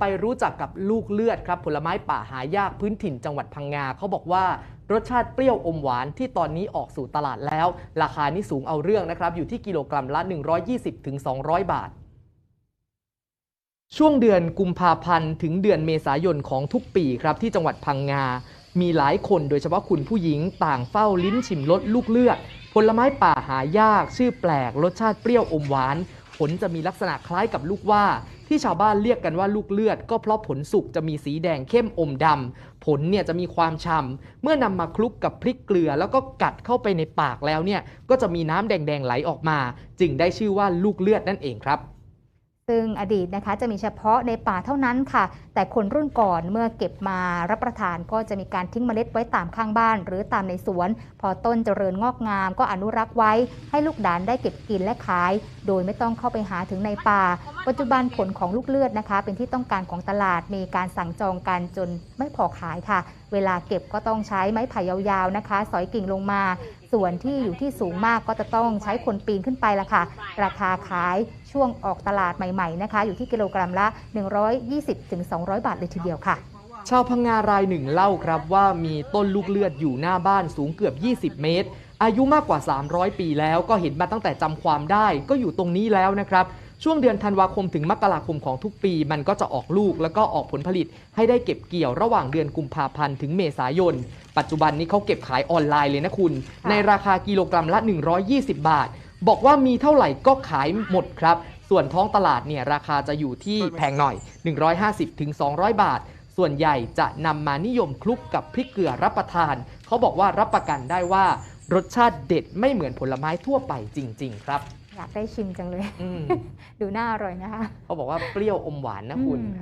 ไปรู้จักกับลูกเลือดครับผลไม้ป่าหายากพื้นถิ่นจังหวัดพังงาเขาบอกว่ารสชาติเปรี้ยวอมหวานที่ตอนนี้ออกสู่ตลาดแล้ว ราคานี่สูงเอาเรื่องนะครับอยู่ที่กิโลกรัมละ 120-200 บาท ช่วงเดือนกุมภาพันธ์ถึงเดือนเมษายนของทุกปีครับที่จังหวัดพังงา มีหลายคนโดยเฉพาะคุณผู้หญิงต่างเฝ้าลิ้มชิมรสลูกเลือดผลไม้ป่าหายาก ชื่อแปลกรสชาติเปรี้ยวอมหวาน ผลจะมีลักษณะคล้ายกับลูกว่า ที่ชาวบ้านเรียกกันว่าลูกเลือด ก็เพราะผลสุกจะมีสีแดงเข้มอมดำผลเนี่ยจะมีความฉ่ำเมื่อนำมาคลุกกับพริกเกลือ แล้วก็กัดเข้าไปในปากแล้วเนี่ยก็จะมีน้ำแดงๆไหลออกมา จึงได้ชื่อว่าลูกเลือดนั่นเองครับ ซึ่งอดีตนะคะจะมีเฉพาะในป่าเท่านั้นค่ะ แต่คนรุ่นก่อนเมื่อเก็บมารับประทานก็จะมีการทิ้งเมล็ดไว้ตามข้างบ้าน หรือตามในสวน พอต้นเจริญงอกงามก็อนุรักษ์ไว้ ให้ลูกหลานได้เก็บกินและขาย โดยไม่ต้องเข้าไปหาถึงในป่า ปัจจุบันผลของลูกเลือดนะคะ เป็นที่ต้องการของตลาดมีการสั่งจองกันจนไม่พอขายค่ะ เวลาเก็บก็ต้องใช้ไม้ไผ่ยาวๆนะคะ สอยกิ่งลงมา ส่วนที่อยู่ที่สูงมากก็จะต้องใช้คนปีนขึ้นไปละค่ะ ราคาขายช่วงออกตลาดใหม่ๆนะคะ อยู่ที่กิโลกรัมละ 120-200 บาทเลยทีเดียวค่ะ ชาวพังงารายหนึ่งเล่าครับว่ามีต้นลูกเลือดอยู่หน้าบ้านสูงเกือบ 20 เมตร อายุมากกว่า 300 ปีแล้วก็เห็นมาตั้งแต่จำความได้ก็อยู่ตรงนี้แล้วนะครับ ช่วงเดือนธันวาคมถึงมกราคมของทุกปี มันก็จะออกลูกแล้วก็ออกผลผลิตให้ได้เก็บเกี่ยวระหว่างเดือนกุมภาพันธ์ถึงเมษายน ปัจจุบันนี้เขาเก็บขายออนไลน์เลยนะคุณค่ะในราคากิโลกรัมละ 120 บาท บอกว่ามีเท่าไหร่ก็ขายหมดครับ ส่วนท้องตลาดเนี่ยราคาจะอยู่ที่แพงหน่อย 150-200 บาท ส่วนใหญ่จะนำมานิยมคลุกกับพริกเกลือรับประทาน เขาบอกว่ารับประกันได้ว่ารสชาติเด็ดไม่เหมือนผลไม้ทั่วไปจริง ๆ ครับ อยากได้ชิมจังเลย อืม ดูน่าอร่อยนะคะ เขาบอกว่าเปรี้ยวอมหวานนะคุณ อืม